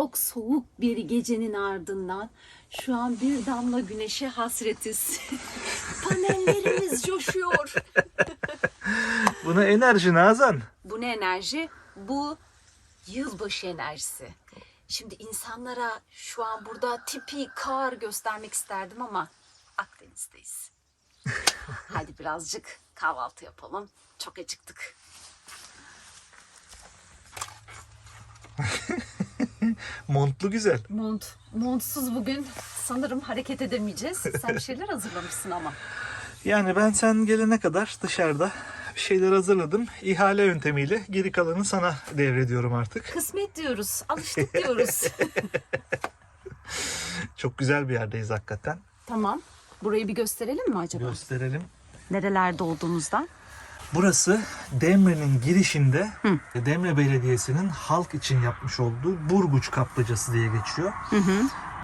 çok soğuk bir gecenin ardından şu an bir damla güneşe hasretiz. Panellerimiz coşuyor. Bu ne enerji Nazan? Bu ne enerji? Bu yılbaşı enerjisi. Şimdi insanlara şu an burada tipi kar göstermek isterdim ama Akdeniz'deyiz. Hadi birazcık kahvaltı yapalım. Çok acıktık. Montlu güzel. Mont, montsuz bugün sanırım hareket edemeyeceğiz. Sen bir şeyler hazırlamışsın ama. Yani ben sen gelene kadar dışarıda bir şeyler hazırladım. İhale yöntemiyle geri kalanı sana devrediyorum artık. Kısmet diyoruz, alıştık diyoruz. Çok güzel bir yerdeyiz hakikaten. tamam. Burayı bir gösterelim mi acaba? Gösterelim. Nerelerde olduğumuzdan? Burası Demre'nin girişinde Demre Belediyesi'nin halk için yapmış olduğu Burguç Kaplıcası diye geçiyor.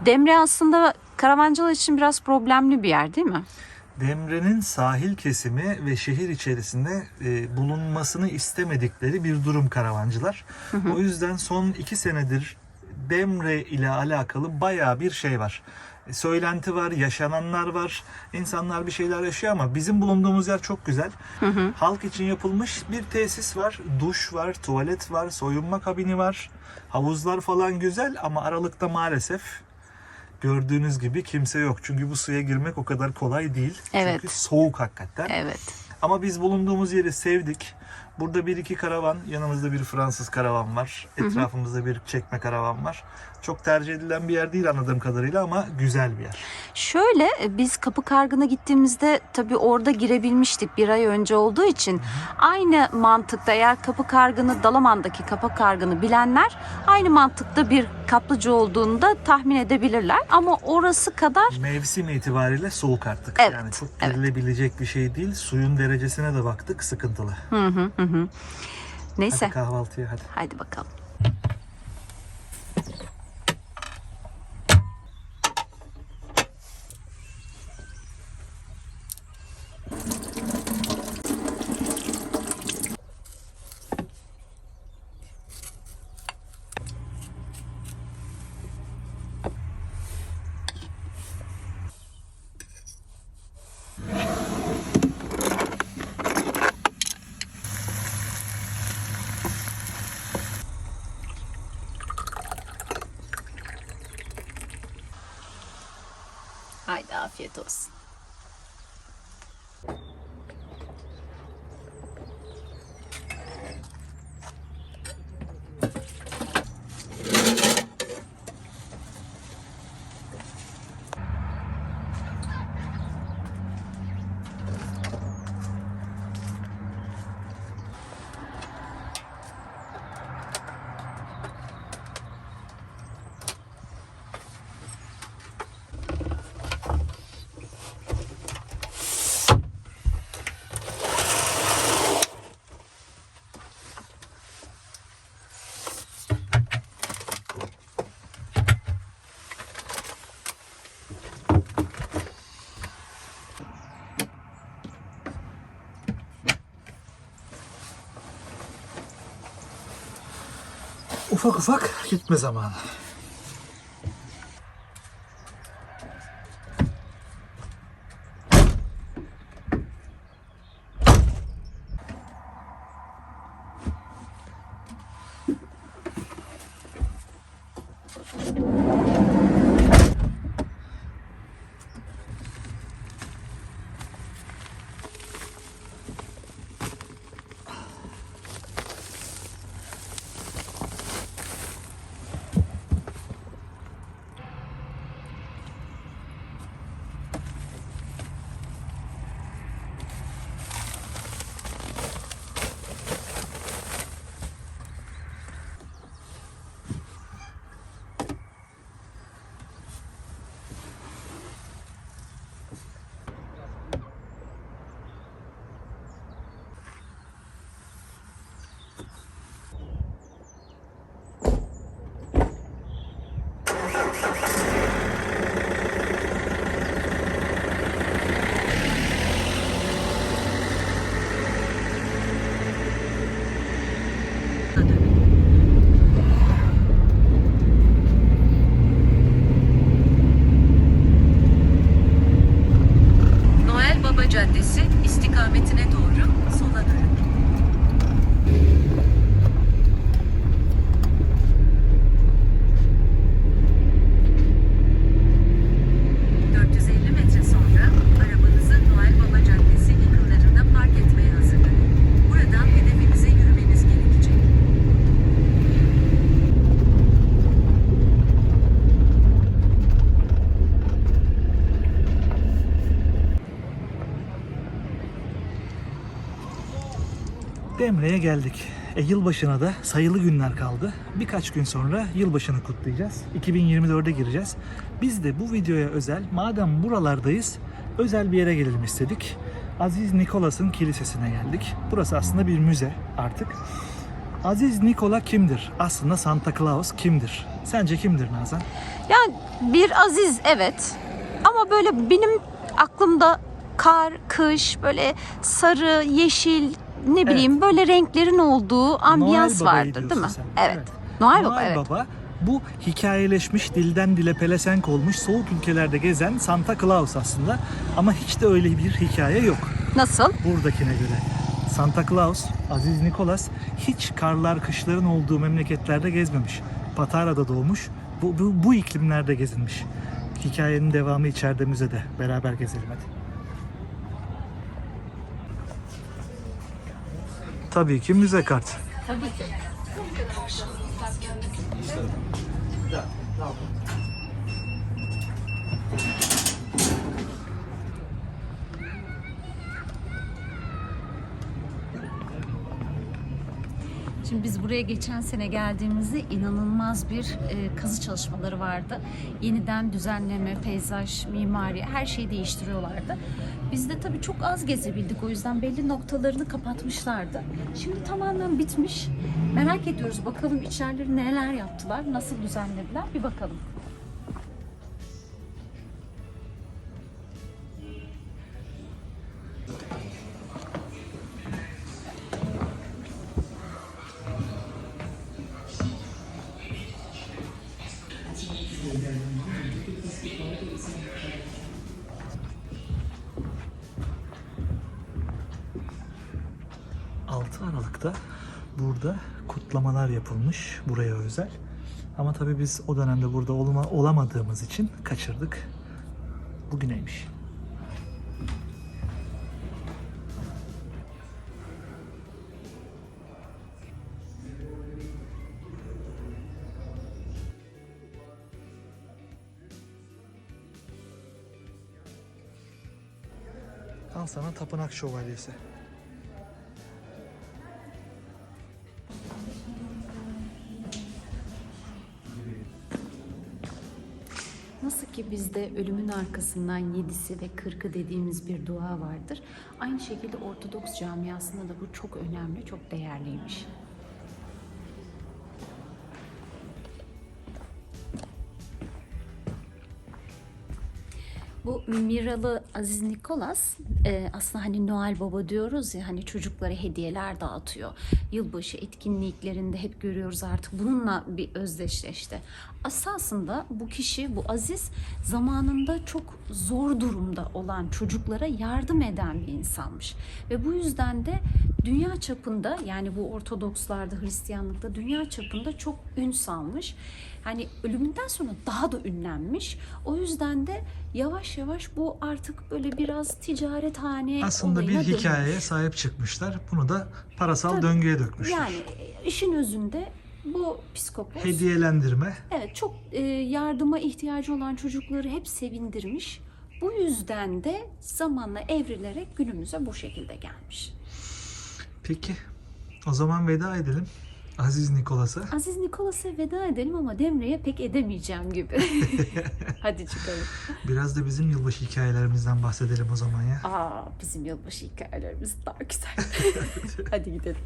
Demre aslında karavancılar için biraz problemli bir yer değil mi? Demre'nin sahil kesimi ve şehir içerisinde e, bulunmasını istemedikleri bir durum karavancılar. O yüzden son iki senedir Demre ile alakalı bayağı bir şey var. E, Söylenti var, yaşananlar var. İnsanlar bir şeyler yaşıyor ama bizim bulunduğumuz yer çok güzel. Halk için yapılmış bir tesis var. Duş var, tuvalet var, soyunma kabini var. Havuzlar falan güzel ama aralıkta maalesef gördüğünüz gibi kimse yok. Çünkü bu suya girmek o kadar kolay değil. Evet. Çünkü soğuk hakikaten. Evet. Ama biz bulunduğumuz yeri sevdik. Burada bir iki karavan, yanımızda bir Fransız karavan var. Etrafımızda bir çekme karavan var. Çok tercih edilen bir yer değil anladığım kadarıyla ama güzel bir yer. Şöyle e, biz Kapı Kargın'a gittiğimizde tabii orada girebilmiştik bir ay önce olduğu için. Aynı mantıkta eğer Kapı Kargın'ı Dalaman'daki Kapı Kargın'ı bilenler aynı mantıkta bir kaplıcı olduğunu da tahmin edebilirler. Ama orası kadar Mevsim itibariyle soğuk artık. Evet, Yani çok evet. girilebilecek bir şey değil. Suyun derecesine de baktık sıkıntılı. hı hı hı hı. Neyse Hadi kahvaltıya hadi. haydi bakalım. Afiyet olsun. Ufak ufak gitme zamanı. istikametine doğru sola dönün. Geldik. E, yılbaşına da sayılı günler kaldı. Birkaç gün sonra yılbaşını kutlayacağız. 2024'e gireceğiz. Biz de bu videoya özel, madem buralardayız, özel bir yere gelelim istedik. Aziz Nikolas'ın kilisesine geldik. Burası aslında bir müze artık. Aziz Nikola kimdir? Aslında Santa Claus kimdir? Sence kimdir Nazan? Yani bir aziz evet ama böyle benim aklımda kar, kış, böyle sarı, yeşil ne bileyim böyle renklerin olduğu ambiyans Noel vardır değil mi? sen. Evet. Noel Baba Noel evet. Baba bu hikayeleşmiş, dilden dile pelesenk olmuş, soğuk ülkelerde gezen Santa Claus aslında. Ama hiç de öyle bir hikaye yok Nasıl? buradakine göre. Santa Claus, Aziz Nikolas hiç karlar, kışların olduğu memleketlerde gezmemiş. Patara'da doğmuş, bu, bu, bu iklimlerde gezinmiş. Hikayenin devamı içeride müzede. Beraber gezelim hadi. Tabii ki müze kart. Tabii ki. Şimdi biz buraya geçen sene geldiğimizde inanılmaz bir e, kazı çalışmaları vardı. Yeniden düzenleme, peyzaj, mimari her şeyi değiştiriyorlardı. Biz de tabii çok az gezebildik o yüzden belli noktalarını kapatmışlardı. Şimdi tamamen bitmiş. Merak ediyoruz bakalım içerileri neler yaptılar, nasıl düzenlediler bir bakalım. Kutlamalar yapılmış buraya özel. Ama tabii biz o dönemde burada olma, olamadığımız için kaçırdık. Bugüneymiş. Al sana tapınak şövalyesi. Bizde ölümün arkasından yedisi ve kırkı dediğimiz bir dua vardır. Aynı şekilde Ortodoks camiasında da bu çok önemli, çok değerliymiş. Bu Miralı Aziz Nikolas e, aslında hani Noel Baba diyoruz ya hani çocuklara hediyeler dağıtıyor. Yılbaşı etkinliklerinde hep görüyoruz artık bununla bir özdeşleşti. Esasında bu kişi bu Aziz zamanında çok zor durumda olan çocuklara yardım eden bir insanmış. Ve bu yüzden de dünya çapında yani bu Ortodokslarda Hristiyanlıkta dünya çapında çok ün salmış. Hani ölümünden sonra daha da ünlenmiş. O yüzden de yavaş yavaş bu artık böyle biraz ticarethane Aslında bir olayına dönmüş. hikayeye sahip çıkmışlar. Bunu da parasal Tabii. döngüye dökmüşler. Yani işin özünde bu psikopos Hediyelendirme. evet çok e, yardıma ihtiyacı olan çocukları hep sevindirmiş. Bu yüzden de zamanla evrilerek günümüze bu şekilde gelmiş. Peki o zaman veda edelim. Aziz Nikolas'a. Aziz Nikolas'a veda edelim ama Demre'ye pek edemeyeceğim gibi. Hadi çıkalım. Biraz da bizim yılbaşı hikayelerimizden bahsedelim o zaman ya. Aa, bizim yılbaşı hikayelerimiz daha güzel. Hadi gidelim.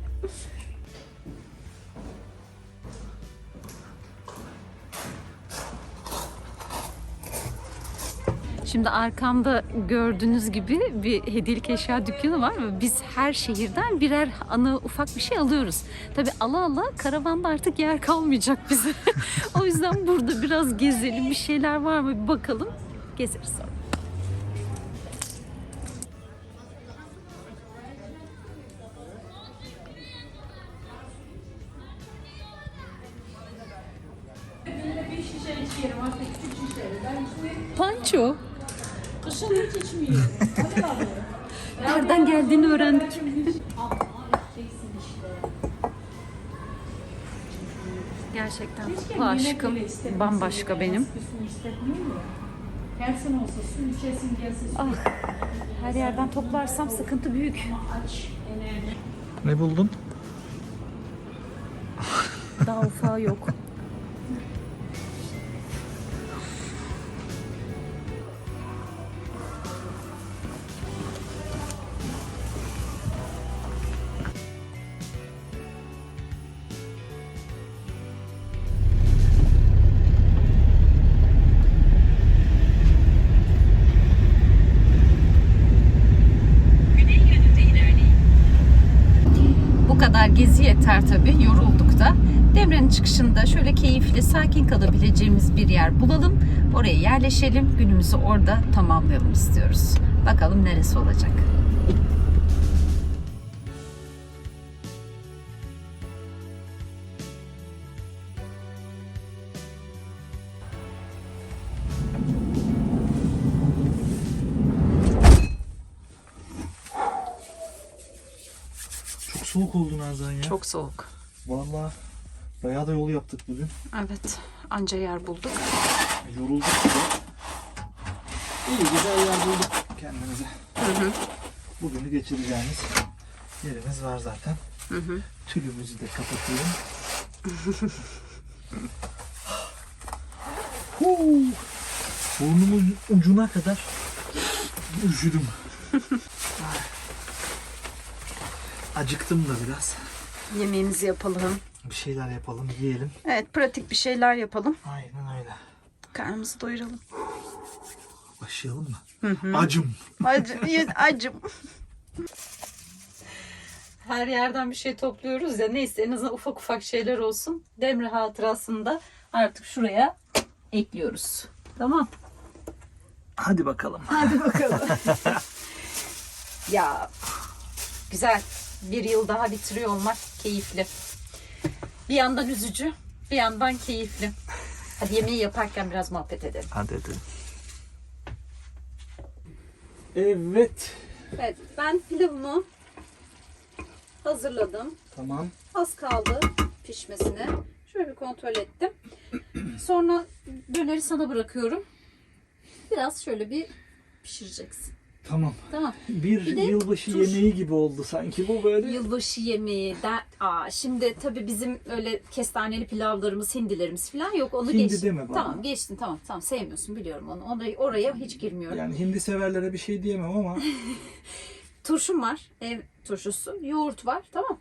Şimdi arkamda gördüğünüz gibi bir hediyelik eşya dükkanı var ve biz her şehirden birer anı ufak bir şey alıyoruz. Tabi ala ala karavanda artık yer kalmayacak bize. o yüzden burada biraz gezelim bir şeyler var mı bir bakalım. Gezeriz sonra. aşkım bambaşka benim. Gelsin olsa su içesin gelsin. Ah, her yerden toplarsam sıkıntı büyük. Ne buldun? Daha ufağı yok. Tabii. Yorulduk da. Demre'nin çıkışında şöyle keyifli, sakin kalabileceğimiz bir yer bulalım. Oraya yerleşelim. Günümüzü orada tamamlayalım istiyoruz. Bakalım neresi olacak. Nazan ya. Çok soğuk. Vallahi bayağı da yol yaptık bugün. Evet. Anca yer bulduk. Yorulduk da. İyi güzel yer bulduk kendimize. Bugünü geçireceğimiz yerimiz var zaten. Tülümüzü de kapatıyorum. Huu! Burnumun ucuna kadar üşüdüm. Acıktım da biraz. Yemeğimizi yapalım. Bir şeyler yapalım, yiyelim. Evet, pratik bir şeyler yapalım. Aynen öyle. Karnımızı doyuralım. Başlayalım mı? Acım. Acım, acım. Her yerden bir şey topluyoruz ya neyse en azından ufak ufak şeyler olsun. Demre hatırasında artık şuraya ekliyoruz. Tamam. Hadi bakalım. Hadi bakalım. ya güzel. Bir yıl daha bitiriyor olmak keyifli. Bir yandan üzücü, bir yandan keyifli. Hadi yemeği yaparken biraz muhabbet edelim. Hadi edelim. Evet. Evet, ben pilavımı hazırladım. Tamam. Az kaldı pişmesine. Şöyle bir kontrol ettim. Sonra döneri sana bırakıyorum. Biraz şöyle bir pişireceksin. Tamam. Tamam. Bir, Bir de yılbaşı turş. yemeği gibi oldu sanki bu böyle. Yılbaşı yemeği de aa şimdi tabii bizim öyle kestaneli pilavlarımız, hindilerimiz falan yok. Onu Hindi geç. deme bana. Tamam, geçtin. Tamam, tamam. Sevmiyorsun biliyorum onu. Oraya, oraya hiç girmiyorum. Yani hindi severlere bir şey diyemem ama Turşum var. Ev turşusu. Yoğurt var. Tamam.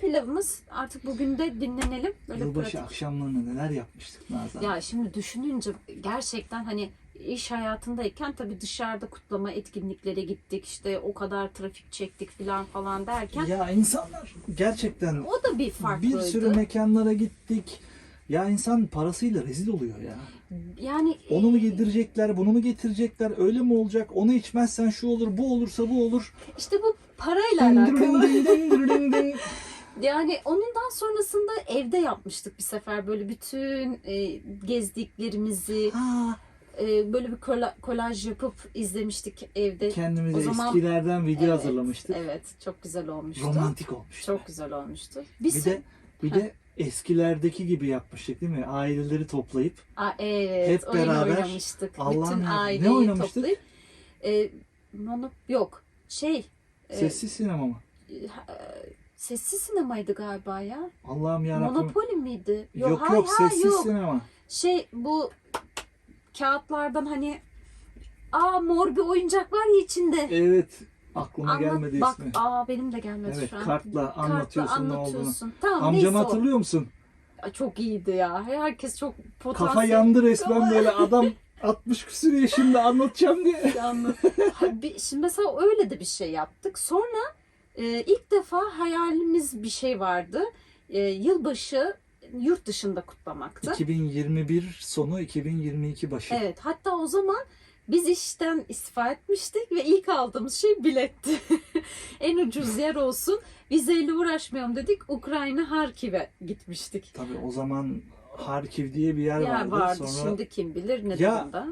Pilavımız artık bugün de dinlenelim. Böyle yılbaşı pratik. akşamlarında neler yapmıştık Nazan. Ya şimdi düşününce gerçekten hani iş hayatındayken tabii dışarıda kutlama etkinliklere gittik. işte o kadar trafik çektik falan falan derken Ya insanlar gerçekten o da bir farklıydı. bir sürü mekanlara gittik. Ya insan parasıyla rezil oluyor ya. yani Onu mu yedirecekler, bunu mu getirecekler, öyle mi olacak? Onu içmezsen şu olur, bu olursa bu olur. işte bu parayla alakalı. Yani onundan sonrasında evde yapmıştık bir sefer böyle bütün e, gezdiklerimizi Ha, e, böyle bir kola- kolaj yapıp izlemiştik evde. kendimize O zaman- eskilerden video Evet, hazırlamıştık. Evet, çok güzel olmuştu. Romantik olmuş. Çok güzel olmuştu. Bir, Bir de bir de eskilerdeki gibi yapmıştık değil mi? Aileleri toplayıp Aa, evet, Hep beraber. oynamıştık. Allah'ım Bütün ya. aileyi Ne oynamıştık? toplayıp. E, mono, yok, şey, e, sessiz sinema mı? e, sessiz sinemaydı galiba ya. Allah'ım yarabbim. Monopoly miydi? Yok yok, hayır, hayır, sessiz yok. sinema. Şey bu kağıtlardan hani aa mor bir oyuncak var ya içinde. Evet. Aklıma Anlat- gelmedi bak, ismi. Aa benim de gelmedi Evet, şu an. kartla anlatıyorsun ne olduğunu. anlatıyorsun. Tamam Amcamı o. hatırlıyor musun? Çok iyiydi ya. Herkes çok potansiyel. Kafa yandı resmen böyle adam 60 küsur yaşında anlatacağım diye. Bir- Şimdi mesela öyle de bir şey yaptık. Sonra e, ilk defa hayalimiz bir şey vardı. E, yılbaşı yurt dışında kutlamaktı. 2021 sonu 2022 başı. Evet hatta o zaman biz işten istifa etmiştik ve ilk aldığımız şey biletti. en ucuz yer olsun. Vizeyle uğraşmayalım dedik. Ukrayna Harkiv'e gitmiştik. Tabii o zaman Harkiv diye bir yer, Yer vardı. vardı Sonra şimdi kim bilir ne Ya, durumda.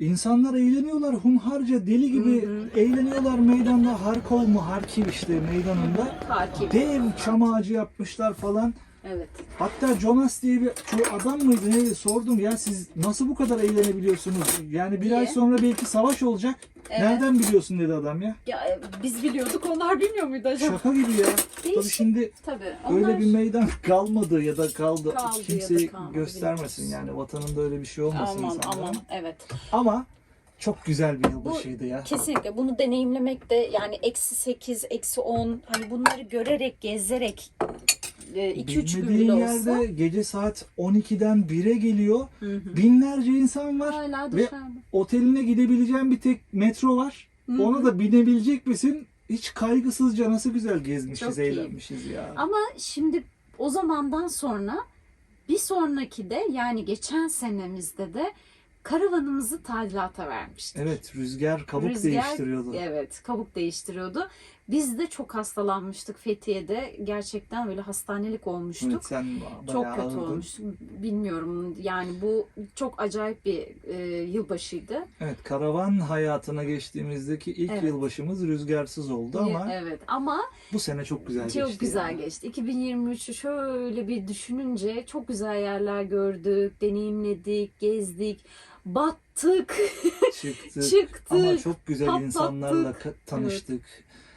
insanlar eğleniyorlar hunharca deli gibi Hı eğleniyorlar meydanda Harkov mu Harkiv işte meydanında. Harkiv. Dev çam ağacı yapmışlar falan. Evet. Hatta Jonas diye bir şu adam mıydı neydi sordum ya siz nasıl bu kadar eğlenebiliyorsunuz? Yani bir Niye? ay sonra belki savaş olacak. Evet. Nereden biliyorsun dedi adam ya. Ya e, biz biliyorduk onlar bilmiyor muydu acaba? Şaka gibi ya. Tabii Değişik. şimdi Tabii. öyle Onlar... bir meydan kalmadı ya da kaldı. Kaldı ya da Kimseyi kalmadı, göstermesin yani vatanında öyle bir şey olmasın Aman insanlara. aman evet. Ama çok güzel bir yılbaşıydı ya. Kesinlikle bunu deneyimlemek de yani eksi 8, eksi 10 hani bunları görerek, gezerek 2-3 gün Bilmediğin bile olsa. yerde gece saat 12'den 1'e geliyor. Hı hı. Binlerce insan var. Hala Ve dışarıda. oteline gidebileceğin bir tek metro var. Hı Ona hı. da binebilecek misin? Hiç kaygısızca nasıl güzel gezmişiz, Çok iyi. eğlenmişiz ya. Ama şimdi o zamandan sonra bir sonraki de yani geçen senemizde de karavanımızı tadilata vermiştik. Evet, rüzgar kabuk Rüzgar- değiştiriyordu. Evet, kabuk değiştiriyordu. Biz de çok hastalanmıştık Fethiye'de. Gerçekten böyle hastanelik olmuştuk. Evet, sen Çok kötü ağırdın. olmuştuk. Bilmiyorum yani bu çok acayip bir e, yılbaşıydı. Evet, karavan hayatına geçtiğimizdeki ilk Evet. yılbaşımız rüzgarsız oldu ama Evet ama bu sene çok güzel geçti. çok güzel ya. geçti. 2023'ü şöyle bir düşününce çok güzel yerler gördük, deneyimledik, gezdik, battık, Çıktık. çıktık. Ama çok güzel patlattık. insanlarla tanıştık.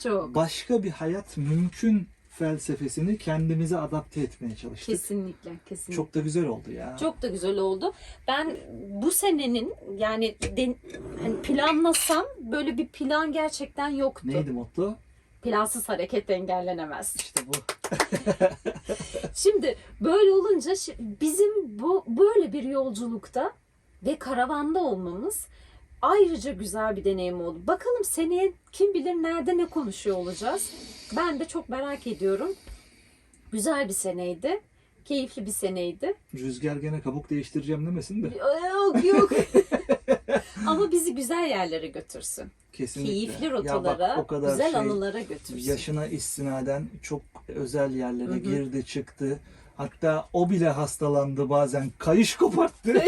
Çok Başka bir hayat mümkün felsefesini kendimize adapte etmeye çalıştık. kesinlikle, kesinlikle. Çok da güzel oldu ya. Çok da güzel oldu. Ben bu senenin yani den- hani planlasam böyle bir plan gerçekten yoktu. Neydi motto? Plansız hareket engellenemez. İşte bu. Şimdi böyle olunca bizim bu böyle bir yolculukta ve karavanda olmamız ayrıca güzel bir deneyim oldu. Bakalım seneye kim bilir nerede ne konuşuyor olacağız. Ben de çok merak ediyorum. Güzel bir seneydi. Keyifli bir seneydi. Rüzgar gene kabuk değiştireceğim demesin de. Yok yok. Ama bizi güzel yerlere götürsün. Kesinlikle. Keyifli Ya bak, rotalara, o kadar güzel şey, anılara götürsün. Yaşına istinaden çok özel yerlere Hı hı. girdi çıktı. Hatta o bile hastalandı bazen. Kayış koparttı.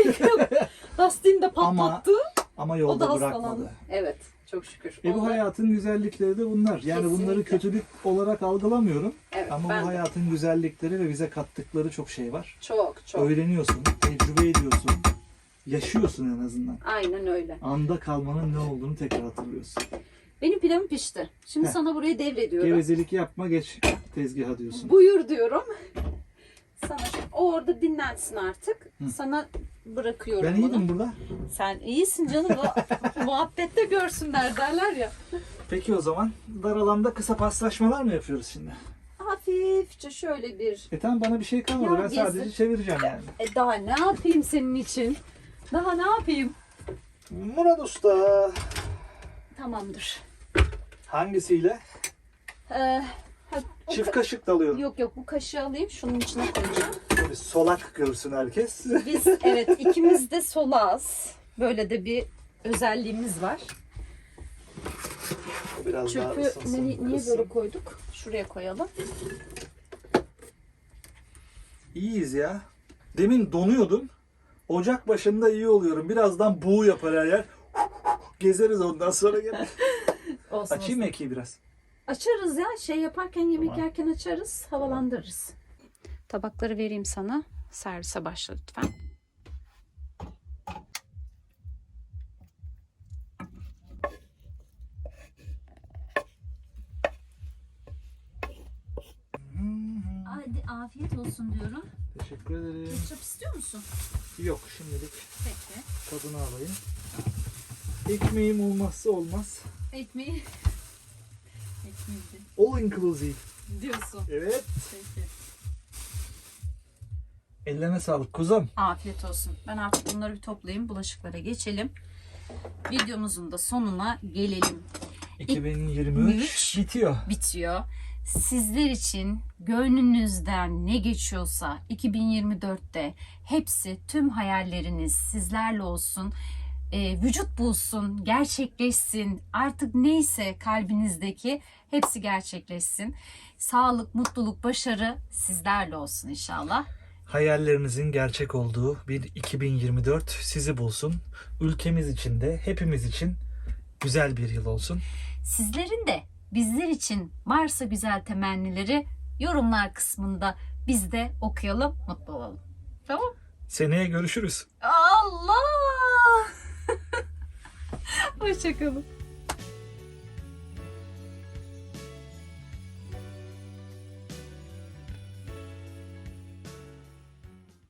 Lastiğini de Ama patlattı. Ama o da yolda hastalandı. bırakmadı. Evet. Çok şükür. E bu Onlar- hayatın güzellikleri de bunlar. Yani bunları Kesinlikle. kötülük olarak algılamıyorum. Evet, Ama ben bu de. hayatın güzellikleri ve bize kattıkları çok şey var. Çok çok. Öğreniyorsun, tecrübe ediyorsun. Yaşıyorsun en azından. Aynen öyle. Anda kalmanın ne olduğunu tekrar hatırlıyorsun. Benim planım pişti. Şimdi Heh. sana burayı devrediyorum. Gevezelik yapma geç tezgaha diyorsun. Buyur diyorum. Sana o orada dinlensin artık. Hı. Sana bırakıyorum Ben bunu. iyiydim burada. Sen iyisin canım. Muhabbette görsünler derler ya. Peki o zaman dar alanda kısa paslaşmalar mı yapıyoruz şimdi? Hafifçe şöyle bir E tamam bana bir şey kalmadı. Ya ben sadece gezdir. çevireceğim yani. E daha ne yapayım senin için? Daha ne yapayım? Murat Usta. Tamamdır. Hangisiyle? Ee, ha, o Çift ka- kaşık dalıyorum. yok yok bu kaşığı alayım şunun içine koyacağım. Böyle solak görsün herkes. Biz evet ikimiz de solağız. Böyle de bir özelliğimiz var. Biraz daha Çöpü ısınsın, ni- niye kızsın. böyle koyduk? Şuraya koyalım. İyiyiz ya. Demin donuyordum. Ocak başında iyi oluyorum. Birazdan buğu yapar her yer. Gezeriz ondan sonra gene. Olsun, Açayım mı olsun. ekiyi biraz? Açarız ya. Şey yaparken yemek Tamam. yerken açarız. Havalandırırız. Tabakları vereyim sana. Servise başla lütfen. Hadi afiyet olsun diyorum. Teşekkür ederim. Ketçap istiyor musun? Yok şimdilik Peki. tadını alayım. Ekmeğim olmazsa olmaz. Ekmeği. All inclusive. diyorsun. Evet. Peki. Ellerine sağlık kuzum. Afiyet olsun. Ben artık bunları bir toplayayım. Bulaşıklara geçelim. Videomuzun da sonuna gelelim. 2023 Üç. bitiyor. Bitiyor. Sizler için gönlünüzden ne geçiyorsa 2024'te hepsi tüm hayalleriniz sizlerle olsun. Ee, vücut bulsun, gerçekleşsin. Artık neyse kalbinizdeki hepsi gerçekleşsin. Sağlık, mutluluk, başarı sizlerle olsun inşallah. Hayallerinizin gerçek olduğu bir 2024 sizi bulsun. Ülkemiz için de hepimiz için güzel bir yıl olsun. Sizlerin de bizler için varsa güzel temennileri yorumlar kısmında Biz de okuyalım, mutlu olalım. Tamam. Seneye görüşürüz. Allah! Hoşçakalın.